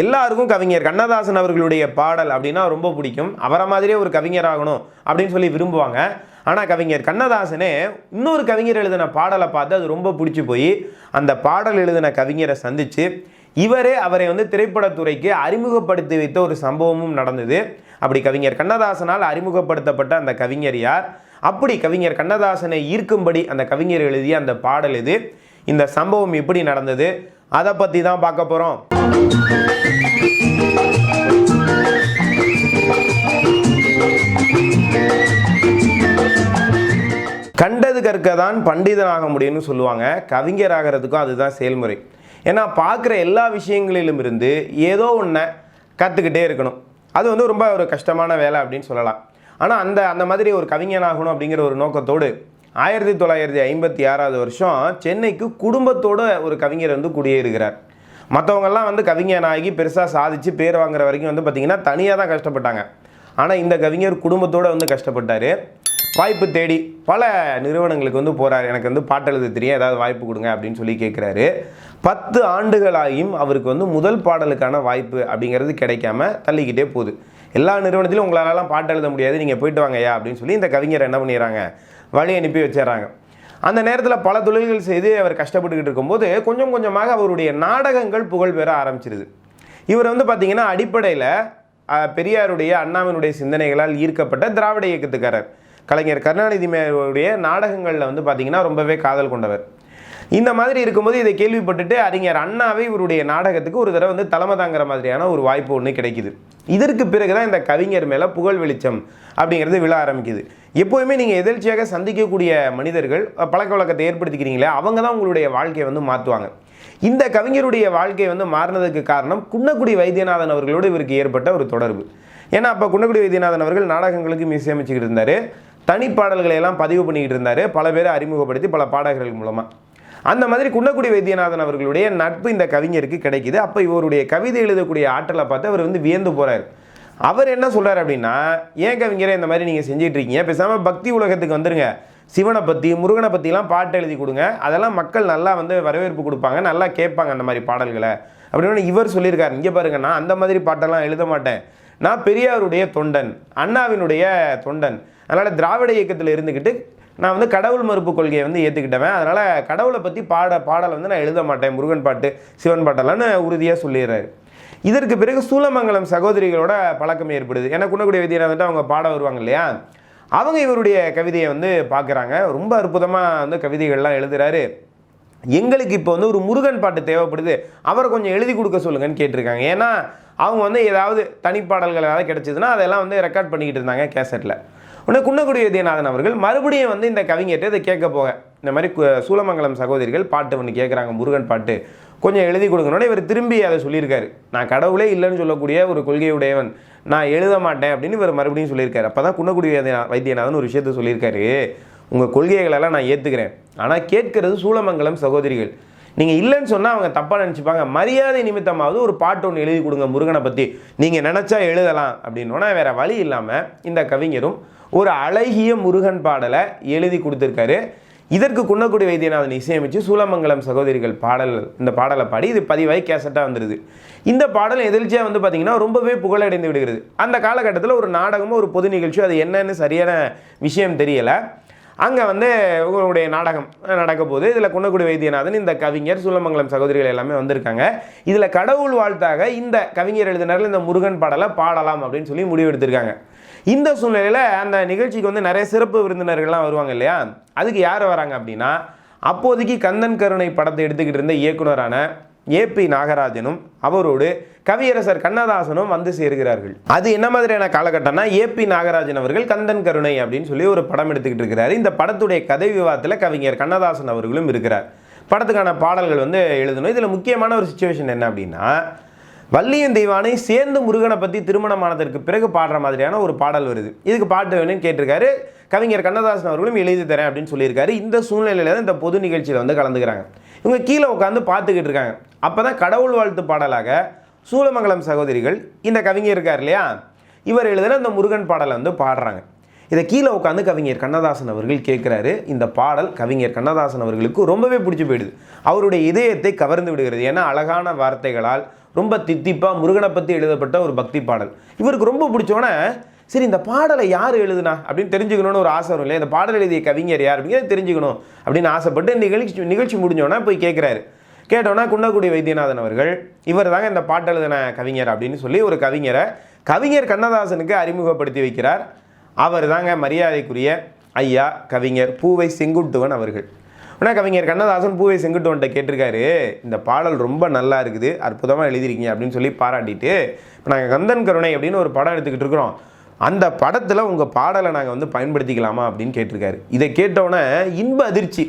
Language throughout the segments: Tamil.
எல்லாருக்கும் கவிஞர் கண்ணதாசன் அவர்களுடைய பாடல் அப்படின்னா ரொம்ப பிடிக்கும். அவரை மாதிரியே ஒரு கவிஞர் ஆகணும் அப்படின்னு சொல்லி விரும்புவாங்க. ஆனால் கவிஞர் கண்ணதாசனே இன்னொரு கவிஞர் எழுதின பாடலை பார்த்து அது ரொம்ப பிடிச்சி போய் அந்த பாடல் எழுதின கவிஞரை சந்தித்து இவரே அவரை வந்து திரைப்படத்துறைக்கு அறிமுகப்படுத்தி வைத்த ஒரு சம்பவமும் நடந்தது. அப்படி கவிஞர் கண்ணதாசனால் அறிமுகப்படுத்தப்பட்ட அந்த கவிஞர் யார்? அப்படி கவிஞர் கண்ணதாசனை ஈர்க்கும்படி அந்த கவிஞர் எழுதிய அந்த பாடல் இது. இந்த சம்பவம் எப்படி நடந்தது? அதை பற்றி தான் பார்க்க போகிறோம் கண்டது கற்க தான் பண்டிதனாக முடியும்னு சொல்லுவாங்க. கவிஞர் ஆகிறதுக்கும் அதுதான் செயல்முறை. ஏன்னா பார்க்குற எல்லா விஷயங்களிலும் இருந்து ஏதோ ஒன்றை கற்றுக்கிட்டே இருக்கணும். அது வந்து ரொம்ப ஒரு கஷ்டமான வேலை அப்படின்னு சொல்லலாம். ஆனால் அந்த அந்த மாதிரி ஒரு கவிஞனாகணும் அப்படிங்கிற ஒரு நோக்கத்தோடு ஆயிரத்தி தொள்ளாயிரத்தி ஐம்பத்தி ஆறாவது வருஷம் சென்னைக்கு குடும்பத்தோடு ஒரு கவிஞர் வந்து குடியேறுகிறார். மற்றவங்கெல்லாம் வந்து கவிஞனாகி பெருசாக சாதிச்சு பேர் வாங்குற வரைக்கும் வந்து பார்த்திங்கன்னா தனியாக தான் கஷ்டப்பட்டாங்க. ஆனால் இந்த கவிஞர் குடும்பத்தோடு வந்து கஷ்டப்பட்டார். வாய்ப்பு தேடி பல நிறுவனங்களுக்கு வந்து போகிறார் எனக்கு வந்து பாட்டு எழுத தெரியும். ஏதாவது வாய்ப்பு கொடுங்க அப்படின்னு சொல்லி கேட்குறாரு பத்து ஆண்டுகளாகியும் அவருக்கு வந்து முதல் பாடலுக்கான வாய்ப்பு அப்படிங்கிறது கிடைக்காம தள்ளிக்கிட்டே போகுது. எல்லா நிறுவனத்திலும் உங்களாலலாம் பாட்டு எழுத முடியாது. நீங்கள் போயிட்டு வாங்கயா அப்படின்னு சொல்லி இந்த கவிஞர் என்ன பண்ணிடுறாங்க? வழி அனுப்பி வச்சிடறாங்க. அந்த நேரத்தில் பல தொழில்கள் செய்து அவர் கஷ்டப்பட்டுக்கிட்டு இருக்கும்போது கொஞ்சம் கொஞ்சமாக அவருடைய நாடகங்கள் புகழ் பெற ஆரம்பிச்சிருது. இவர் வந்து பார்த்திங்கன்னா அடிப்படையில் பெரியாருடைய அண்ணாவினுடைய சிந்தனைகளால் ஈர்க்கப்பட்ட திராவிட இயக்கத்துக்காரர். கலைஞர் கருணாநிதி மேருடைய நாடகங்களில் வந்து பார்த்தீங்கன்னா ரொம்பவே காதல் கொண்டவர். இந்த மாதிரி இருக்கும்போது இதை கேள்விப்பட்டுட்டு அறிஞர் அண்ணாவை இவருடைய நாடகத்துக்கு ஒரு தடவை வந்து தலைமை தாங்குற மாதிரியான ஒரு வாய்ப்பு ஒன்று கிடைக்குது. இதற்கு பிறகு தான் இந்த கவிஞர் மேலே புகழ் வெளிச்சம் அப்படிங்கிறது விழ ஆரம்பிக்குது. எப்போயுமே நீங்கள் எதிர்ச்சியாக சந்திக்கக்கூடிய மனிதர்கள் பழக்க வழக்கத்தை ஏற்படுத்திக்கிறீங்களே அவங்க தான் உங்களுடைய வாழ்க்கையை வந்து மாற்றுவாங்க இந்த கவிஞருடைய வாழ்க்கை வந்து மாறினதுக்கு காரணம் குன்னக்குடி வைத்தியநாதன் அவர்களோடு இவருக்கு ஏற்பட்ட ஒரு தொடர்பு. ஏன்னா அப்போ குன்னக்குடி வைத்தியநாதன் அவர்கள் நாடகங்களுக்கு இசையமைச்சுக்கிட்டு இருந்தார். தனிப்பாடல்களை எல்லாம் பதிவு பண்ணிக்கிட்டு இருந்தார். பல பேரை அறிமுகப்படுத்தி பல பாடகர்கள் மூலமாக அந்த மாதிரி குன்னக்குடி வைத்தியநாதன் அவர்களுடைய நட்பு இந்த கவிஞருக்கு கிடைக்குது. அப்போ இவருடைய கவிதை எழுதக்கூடிய ஆற்றலை பார்த்து அவர் வந்து வியந்து போகிறார் அவர் என்ன சொல்கிறார் அப்படின்னா ஏன் கவிஞரே இந்த மாதிரி நீங்கள் செஞ்சிட்ருக்கீங்க பேசாமல் பக்தி உலகத்துக்கு வந்துருங்க. சிவனை பற்றி முருகனை பற்றிலாம் பாட்டு எழுதி கொடுங்க. அதெல்லாம் மக்கள் நல்லா வந்து வரவேற்பு கொடுப்பாங்க. நல்லா கேட்பாங்க அந்த மாதிரி பாடல்களை. அப்படின்னு இவர் சொல்லியிருக்காரு. இங்கே பாருங்க நான் அந்த மாதிரி பாட்டெல்லாம் எழுத மாட்டேன். நான் பெரியாருடைய தொண்டன் அண்ணாவினுடைய தொண்டன். அதனால் திராவிட இயக்கத்தில் இருந்துக்கிட்டு நான் வந்து கடவுள் மறுப்பு கொள்கையை வந்து ஏற்றுக்கிட்டவன் அதனால் கடவுளை பற்றி பாட பாடலை வந்து நான் எழுத மாட்டேன். முருகன் பாட்டு சிவன் பாட்டெல்லாம்னு உறுதியாக சொல்லிடுறாரு. இதற்கு பிறகு சூலமங்கலம் சகோதரிகளோட பழக்கம் ஏற்படுது. ஏன்னா குன்னக்குடி வந்துட்டு அவங்க பாட வருவாங்க இல்லையா? அவங்க இவருடைய கவிதையை வந்து பார்க்குறாங்க. ரொம்ப அற்புதமாக வந்து கவிதைகள்லாம் எழுதுகிறாரு எங்களுக்கு இப்போ வந்து ஒரு முருகன் பாட்டு தேவைப்படுது. அவரை கொஞ்சம் எழுதி கொடுக்க சொல்லுங்கன்னு கேட்டிருக்காங்க. ஏன்னா அவங்க வந்து ஏதாவது தனிப்பாடல்கள் ஏதாவது கிடச்சிதுன்னா அதெல்லாம் வந்து ரெக்கார்ட் பண்ணிக்கிட்டு இருந்தாங்க கேசட்டில் உடனே குன்னக்குடி வைத்தியநாதன் அவர்கள் மறுபடியும் வந்து இந்த கவிஞர்கிட்ட இதை கேட்க போக இந்த மாதிரி கு- சூலமங்கலம் சகோதரிகள் பாட்டு ஒன்று கேட்குறாங்க முருகன் பாட்டு. கொஞ்சம் எழுதி கொடுங்கன்னு இவர் திரும்பி அதை சொல்லியிருக்காரு. நான் கடவுளே இல்லைன்னு சொல்லக்கூடிய ஒரு கொள்கையுடையவன். நான் எழுத மாட்டேன் அப்படின்னு இவர் மறுபடியும் சொல்லியிருக்காரு. அப்போ தான் குன்னக்குடி வைத்தியநா- வைத்தியநாதன் ஒரு விஷயத்த சொல்லியிருக்காரு. உங்கள் கொள்கைகளெல்லாம் நான் ஏற்றுக்கிறேன் ஆனால் கேட்கறது சூலமங்கலம் சகோதரிகள். நீங்கள் இல்லைன்னு சொன்னால் அவங்க தப்பாக நினச்சிப்பாங்க. மரியாதை நிமித்தமாவது ஒரு பாட்டு ஒன்று எழுதி கொடுங்க முருகனை பற்றி நீங்கள் நினச்சா எழுதலாம் அப்படின்னோன்னா வேறு வழி இல்லாமல் இந்த கவிஞரும் ஒரு அழகிய முருகன் பாடலை எழுதி கொடுத்துருக்காரு. இதற்கு குன்னக்குடி வைத்தியநாதன் இசையமைச்சு சூலமங்கலம் சகோதரிகள் பாடல் இந்த பாடலை பாடி இது பதிவாகி கேசட்டாக வந்துடுது இந்த பாடல் எதிர்ச்சியாக வந்து பார்த்திங்கன்னா ரொம்பவே புகழடைந்து விடுகிறது. அந்த காலகட்டத்தில் ஒரு நாடகமோ ஒரு பொது நிகழ்ச்சியோ அது என்னன்னு சரியான விஷயம் தெரியலை. அங்கே வந்து உங்களுடைய நாடகம் நடக்க போது இதில் குன்னக்குடி வைத்தியநாதன் இந்த கவிஞர் சூலமங்கலம் சகோதரிகள் எல்லாமே வந்திருக்காங்க. இதில் கடவுள் வாழ்த்தாக இந்த கவிஞர் எழுதினார்கள் இந்த முருகன் பாடலை பாடலாம் அப்படின்னு சொல்லி முடிவெடுத்திருக்காங்க. இந்த சூழ்நிலையில் அந்த நிகழ்ச்சிக்கு வந்து நிறைய சிறப்பு விருந்தினர்கள்லாம் வருவாங்க இல்லையா? அதுக்கு யார் வராங்க அப்படின்னா அப்போதைக்கு கந்தன் கருணை படத்தை எடுத்துக்கிட்டு இருந்த இயக்குனரான ஏபி நாகராஜனும் அவரோடு கவியரசர் கண்ணதாசனும் வந்து சேர்கிறார்கள். அது என்ன மாதிரியான காலகட்டம்னா ஏபி நாகராஜன் அவர்கள் கந்தன் கருணை அப்படின்னு சொல்லி ஒரு படம் எடுத்துக்கிட்டு இருக்கிறார். இந்த படத்துடைய கதை விவாதத்தில் கவிஞர் கண்ணதாசன் அவர்களும் இருக்கிறார். படத்துக்கான பாடல்கள் வந்து எழுதணும். இதில் முக்கியமான ஒரு சுச்சுவேஷன் என்ன அப்படின்னா வள்ளியன் தெய்வானை சேர்ந்து முருகனை பற்றி திருமணமானதற்கு பிறகு பாடுற மாதிரியான ஒரு பாடல் வருது. இதுக்கு பாட்டு வேணும்னு கேட்டிருக்காரு. கவிஞர் கண்ணதாசன் அவர்களும் எழுதி தரேன் அப்படின்னு சொல்லியிருக்காரு. இந்த சூழ்நிலையில் தான் இந்த பொது நிகழ்ச்சியில் வந்து கலந்துக்கிறாங்க. இவங்க கீழே உட்காந்து பார்த்துக்கிட்டு இருக்காங்க. அப்போ தான் கடவுள் வாழ்த்து பாடலாக சூலமங்கலம் சகோதரிகள் இந்த கவிஞர் இருக்கார் இல்லையா? இவர் எழுதின இந்த முருகன் பாடலை வந்து பாடுறாங்க. இதை கீழே உட்காந்து கவிஞர் கண்ணதாசன் அவர்கள் கேட்குறாரு. இந்த பாடல் கவிஞர் கண்ணதாசன் அவர்களுக்கு ரொம்பவே பிடிச்சி போயிடுது. அவருடைய இதயத்தை கவர்ந்து விடுகிறது. ஏன்னா அழகான வார்த்தைகளால் ரொம்ப தித்திப்பாக முருகனை பற்றி எழுதப்பட்ட ஒரு பக்தி பாடல். இவருக்கு ரொம்ப பிடிச்சோன்னே சரி இந்த பாடலை யார் எழுதுனா? அப்படின்னு தெரிஞ்சுக்கணும்னு ஒரு ஆசை வரும் இல்லையா இந்த பாடல் எழுதிய கவிஞர் யார் அப்படிங்கிறத தெரிஞ்சுக்கணும் அப்படின்னு ஆசைப்பட்டு இந்த நிகழ்ச்சி நிகழ்ச்சி முடிஞ்சோன்னா போய் கேட்குறாரு கேட்டோன்னா குன்னக்குடி வைத்தியநாதன் அவர்கள் இவர் தாங்க இந்த பாட்டு எழுதின கவிஞர் அப்படின்னு சொல்லி ஒரு கவிஞரை கவிஞர் கண்ணதாசனுக்கு அறிமுகப்படுத்தி வைக்கிறார். அவர் தாங்க மரியாதைக்குரிய ஐயா கவிஞர் பூவை செங்குட்டுவன் அவர்கள். ஆனால் கவிஞர் கண்ணதாசன் பூவை செங்குட்டுவன்ட்ட கேட்டிருக்காரு இந்த பாடல் ரொம்ப நல்லா இருக்குது அற்புதமாக எழுதிருக்கீங்க அப்படின்னு சொல்லி பாராட்டிட்டு இப்போ நாங்கள் கந்தன் கருணை அப்படின்னு ஒரு படம் எடுத்துக்கிட்டு இருக்கிறோம். அந்த படத்தில் உங்கள் பாடலை நாங்கள் வந்து பயன்படுத்திக்கலாமா அப்படின்னு கேட்டிருக்காரு. இதை கேட்டோன்னே இன்ப அதிர்ச்சி.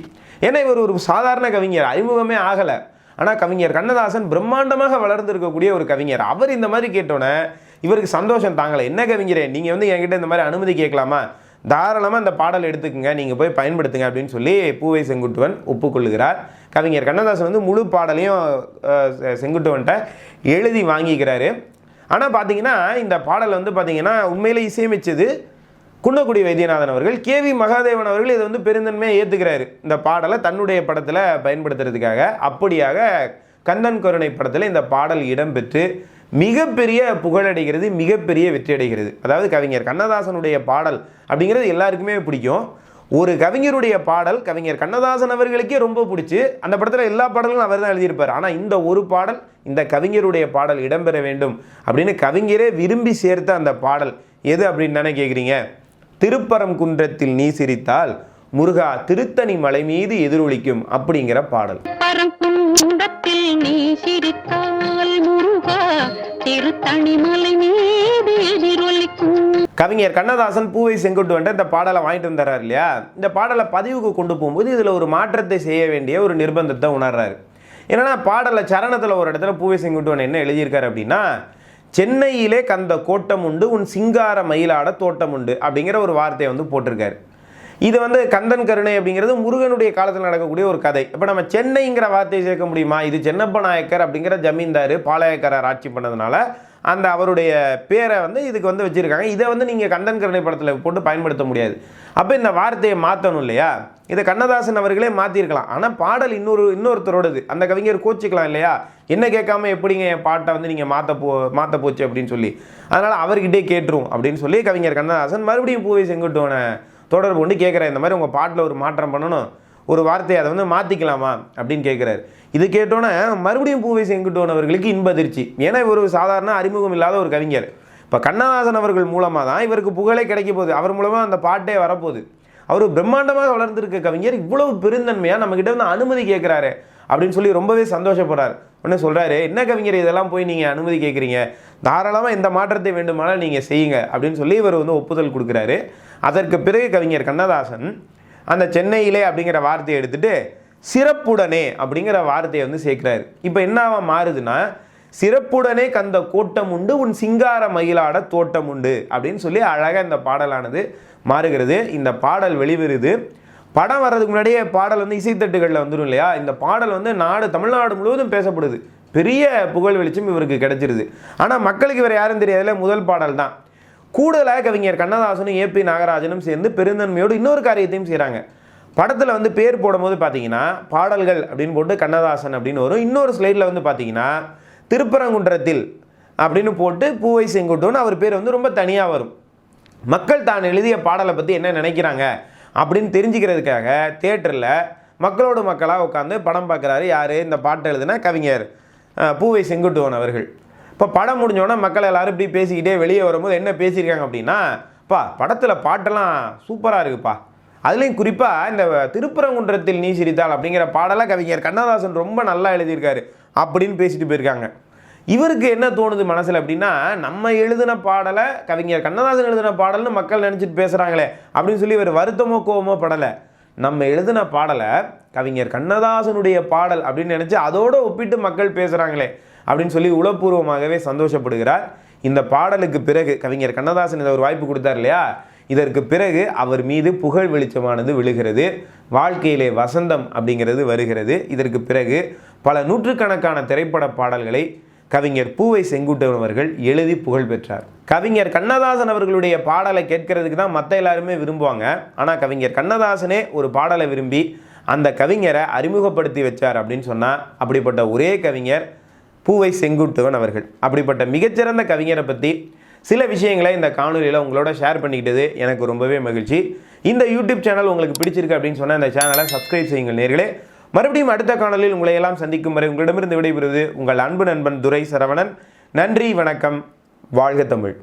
ஏன்னா இவர் ஒரு சாதாரண கவிஞர் அறிமுகமே ஆகலை. ஆனால் கவிஞர் கண்ணதாசன் பிரம்மாண்டமாக வளர்ந்துருக்கக்கூடிய ஒரு கவிஞர். அவர் இந்த மாதிரி கேட்டோன்னே இவருக்கு சந்தோஷம் தாங்கலை. என்ன கவிஞரே நீங்கள் வந்து என்கிட்ட இந்த மாதிரி அனுமதி கேட்கலாமா? தாராளமாக இந்த பாடல் எடுத்துக்கங்க. நீங்கள் போய் பயன்படுத்துங்க அப்படின்னு சொல்லி பூவை செங்குட்டுவன் ஒப்புக்கொள்கிறார். கவிஞர் கண்ணதாசன் வந்து முழு பாடலையும் செங்குட்டுவன்கிட்ட எழுதி வாங்கிக்கிறாரு. ஆனால் பார்த்தீங்கன்னா இந்த பாடல் வந்து பார்த்தீங்கன்னா உண்மையிலே இசையமைச்சது குன்னக்குடி வைத்தியநாதன் அவர்கள். கே வி மகாதேவன் அவர்கள் இதை வந்து பெருந்தன்மையாக ஏற்றுக்கிறாரு இந்த பாடலை தன்னுடைய படத்தில் பயன்படுத்துறதுக்காக. அப்படியாக கந்தன் கருணை படத்தில் இந்த பாடல் இடம்பெற்று மிகப்பெரிய புகழடைகிறது மிகப்பெரிய வெற்றி அடைகிறது அதாவது கவிஞர் கண்ணதாசனுடைய பாடல் அப்படிங்கிறது எல்லாருக்குமே பிடிக்கும். ஒரு கவிஞருடைய பாடல் கவிஞர் கண்ணதாசன் அவர்களுக்கே ரொம்ப பிடிச்சி அந்த படத்தில் எல்லா பாடலும் அவர் தான் எழுதியிருப்பார். ஆனால் இந்த ஒரு பாடல் இந்த கவிஞருடைய பாடல் இடம்பெற வேண்டும் அப்படின்னு கவிஞரே விரும்பி சேர்த்த அந்த பாடல். எது அப்படின்னு தானே கேட்குறீங்க திருப்பரங்குன்றத்தில் நீ சிரித்தால் முருகா திருத்தணி மலை மீது எதிரொலிக்கும் அப்படிங்கிற பாடல். மீது எதிரொலிக்கும். கவிஞர் கண்ணதாசன் பூவை செங்குட்டுவன்ட்டு இந்த பாடலை வாங்கிட்டு வந்துடுறாரு இல்லையா? இந்த பாடலை பதிவுக்கு கொண்டு போகும்போது இதில் ஒரு மாற்றத்தை செய்ய வேண்டிய ஒரு நிர்பந்தத்தை உணர்றாரு. என்னன்னா பாடலை சரணத்தில் ஒரு இடத்துல பூவை செங்குட்டுவன் என்ன எழுதியிருக்காரு அப்படின்னா சென்னையிலே கந்த கோட்டம் உண்டு உன் சிங்கார மயிலாட தோட்டம் உண்டு அப்படிங்கிற ஒரு வார்த்தையை வந்து போட்டிருக்காரு. இது வந்து கந்தன் கருணை அப்படிங்கிறது முருகனுடைய காலத்தில் நடக்கக்கூடிய ஒரு கதை. இப்போ நம்ம சென்னைங்கிற வார்த்தையை சேர்க்க முடியுமா? இது சென்னப்ப நாயக்கர் அப்படிங்கிற ஜமீன்தார் பாளையக்காரர் ஆட்சி பண்ணதுனால அந்த அவருடைய பேரை வந்து இதுக்கு வந்து வச்சுருக்காங்க. இதை வந்து நீங்கள் கண்டன் கருணை படத்தில் போட்டு பயன்படுத்த முடியாது. அப்போ இந்த வார்த்தையை மாற்றணும் இல்லையா? இதை கண்ணதாசன் அவர்களே மாற்றிருக்கலாம் ஆனால் பாடல் இன்னொரு இன்னொருத்தரோடது. அந்த கவிஞர் கோச்சிக்கலாம் இல்லையா? என்ன கேட்காம எப்படிங்க என் பாட்டை வந்து நீங்கள் மாற்ற போ மாற்ற போச்சு அப்படின்னு சொல்லி. அதனால் அவர்கிட்டே கேட்டுரும் அப்படின்னு சொல்லி கவிஞர் கண்ணதாசன் மறுபடியும் பூவை செங்குட்டுவனை தொடர்பு கொண்டு கேட்குறேன் இந்த மாதிரி உங்கள் பாட்டில் ஒரு மாற்றம் பண்ணணும். ஒரு வார்த்தையை அதை வந்து மாற்றிக்கலாமா அப்படின்னு கேட்குறாரு இது கேட்டோன்னே மறுபடியும் பூவை செங்குட்டுவன் அவர்களுக்கு இன்ப ஏன்னா இவர் ஒரு சாதாரண அறிமுகம் இல்லாத ஒரு கவிஞர். இப்போ கண்ணதாசன் அவர்கள் மூலமாக தான் இவருக்கு புகழே கிடைக்க போகுது. அவர் மூலமாக அந்த பாட்டே வரப்போகுது. அவர் பிரம்மாண்டமாக வளர்ந்துருக்க கவிஞர் இவ்வளவு பெருந்தன்மையாக நம்மக்கிட்ட வந்து அனுமதி கேட்குறாரு அப்படின்னு சொல்லி ரொம்பவே சந்தோஷப்படுறார். உடனே சொல்கிறாரு என்ன கவிஞர் இதெல்லாம் போய் நீங்கள் அனுமதி கேட்குறீங்க தாராளமாக இந்த மாற்றத்தை வேண்டுமானால் நீங்கள் செய்யுங்க. அப்படின்னு சொல்லி இவர் வந்து ஒப்புதல் கொடுக்குறாரு. அதற்கு பிறகு கவிஞர் கண்ணதாசன் அந்த சென்னையிலே அப்படிங்கிற வார்த்தையை எடுத்துகிட்டு சிறப்புடனே அப்படிங்கிற வார்த்தையை வந்து சேர்க்கிறாரு. இப்போ என்னவா மாறுதுன்னா சிறப்புடனே கந்த கோட்டம் உண்டு உன் சிங்கார மயிலாட தோட்டம் உண்டு அப்படின்னு சொல்லி அழகாக இந்த பாடலானது மாறுகிறது. இந்த பாடல் வெளிவருது. படம் வர்றதுக்கு முன்னாடியே பாடல் வந்து இசைத்தட்டுகளில் வந்துடும் இல்லையா? இந்த பாடல் வந்து நாடு தமிழ்நாடு முழுவதும் பேசப்படுது. பெரிய புகழ் வெளிச்சம் இவருக்கு கிடைச்சிருது. ஆனால் மக்களுக்கு இவர் யாரும் தெரியாதுல முதல் பாடல் தான் கூடுதலாக கவிஞர் கண்ணதாசனும் ஏபி நாகராஜனும் சேர்ந்து பெருந்தன்மையோடு இன்னொரு காரியத்தையும் செய்கிறாங்க படத்தில் வந்து பேர் போடும்போது பார்த்தீங்கன்னா பாடல்கள் அப்படின்னு போட்டு கண்ணதாசன் அப்படின்னு வரும். இன்னொரு ஸ்லைடில் வந்து பார்த்தீங்கன்னா திருப்பரங்குன்றத்தில் அப்படின்னு போட்டு பூவை செங்குட்டுன்னு அவர் பேர் வந்து ரொம்ப தனியாக வரும். மக்கள் தான் எழுதிய பாடலை பற்றி என்ன நினைக்கிறாங்க அப்படின்னு தெரிஞ்சுக்கிறதுக்காக தேட்டரில் மக்களோடு மக்களாக உட்காந்து படம் பார்க்குறாரு யார்? இந்த பாட்டு எழுதுனா கவிஞர் பூவை செங்குட்டுவன் அவர்கள். இப்போ படம் முடிஞ்சோடனே மக்கள் எல்லோரும் இப்படி பேசிக்கிட்டே வெளியே வரும்போது என்ன பேசியிருக்காங்க அப்படின்னா பா படத்தில் பாட்டெல்லாம் சூப்பராக இருக்குப்பா. அதுலேயும் குறிப்பாக இந்த திருப்பரங்குன்றத்தில் நீ சிரித்தாள் அப்படிங்கிற பாடலை கவிஞர் கண்ணதாசன் ரொம்ப நல்லா எழுதியிருக்காரு அப்படின்னு பேசிட்டு போயிருக்காங்க. இவருக்கு என்ன தோணுது மனசில் அப்படின்னா நம்ம எழுதின பாடலை கவிஞர் கண்ணதாசன் எழுதின பாடல்னு மக்கள் நினச்சிட்டு பேசுகிறாங்களே அப்படின்னு சொல்லி இவர் வருத்தமோ கோவமோ படலை. நம்ம எழுதின பாடலை கவிஞர் கண்ணதாசனுடைய பாடல் அப்படின்னு நினச்சி அதோடு ஒப்பிட்டு மக்கள் பேசுகிறாங்களே அப்படின்னு சொல்லி உளப்பூர்வமாகவே சந்தோஷப்படுகிறார். இந்த பாடலுக்கு பிறகு கவிஞர் கண்ணதாசன் இதை ஒரு வாய்ப்பு கொடுத்தார் இல்லையா? இதற்கு பிறகு அவர் மீது புகழ் வெளிச்சமானது விழுகிறது. வாழ்க்கையிலே வசந்தம் அப்படிங்கிறது வருகிறது. இதற்கு பிறகு பல நூற்றுக்கணக்கான திரைப்பட பாடல்களை கவிஞர் பூவை செங்குட்டுவன் அவர்கள் எழுதி புகழ் பெற்றார். கவிஞர் கண்ணதாசன் அவர்களுடைய பாடலை கேட்கறதுக்கு தான் மற்ற எல்லாருமே விரும்புவாங்க. ஆனால் கவிஞர் கண்ணதாசனே ஒரு பாடலை விரும்பி அந்த கவிஞரை அறிமுகப்படுத்தி வச்சார் அப்படின்னு சொன்னால் அப்படிப்பட்ட ஒரே கவிஞர் பூவை செங்குட்டுவன் அவர்கள். அப்படிப்பட்ட மிகச்சிறந்த கவிஞரை பற்றி சில விஷயங்களை இந்த காணொலியில் உங்களோட ஷேர் பண்ணிக்கிட்டது எனக்கு ரொம்பவே மகிழ்ச்சி. இந்த யூடியூப் சேனல் உங்களுக்கு பிடிச்சிருக்கு அப்படின்னு சொன்னால் இந்த சேனலை சப்ஸ்கிரைப் செய்யுங்கள் நேர்களே. மறுபடியும் அடுத்த காணொலியில் உங்களை எல்லாம் சந்திக்கும் வரை உங்களிடமிருந்து விடைபெறுவது உங்கள் அன்பு நண்பன் துரை சரவணன் நன்றி வணக்கம். வாழ்க தமிழ்.